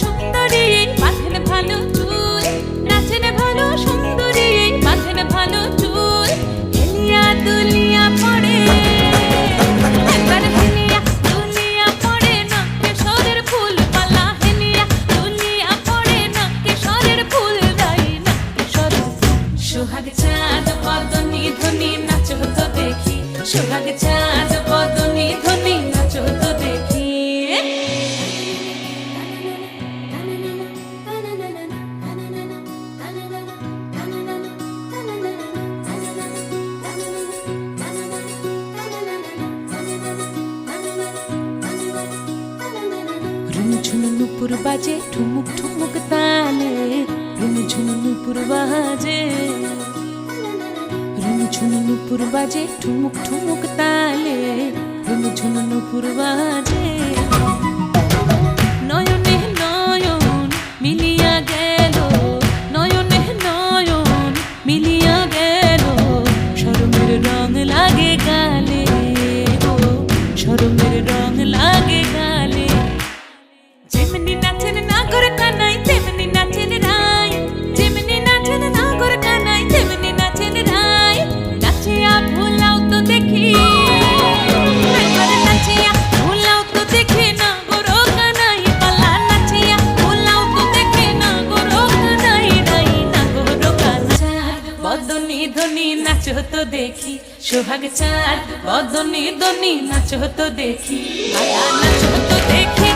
সুন্দরী, বাঁধেন ভালো চুল। নাচেন ভালো সুন্দরী, বাঁধেন ভালো চুল। হেলিয়া দুলিয়া পড়ে, একবার হেলিয়া দুলিয়া পড়ে নকে সরের ফুল পালা। হেলিয়া দুলিয়া পড়ে নকে সরের ফুল দাই নকে সরের সোহাগ চাঁদ বদনি ধ্বনি নাচ হতো দেখি। সোহাগ চাঁদ রুমঝুম নুপুর বাজে, ঠুমুক ঠুমুক তালে। রুমঝুম নুপুর বাজে। রুমঝুম নুপুর বাজে, ঠুমুক ঠুমুক তালে। রুমঝুম নুপুর বাজে। নয়নে মিলিয়া নয়নে নয়ন মিলিয়া রং লাগে গালে ও শরমের রং লাগে গালে নাচ হতো দেখি। সোহাগ চাঁদ বদনি ধ্বনি নাচ হতো দেখি। নাচ হতো দেখি।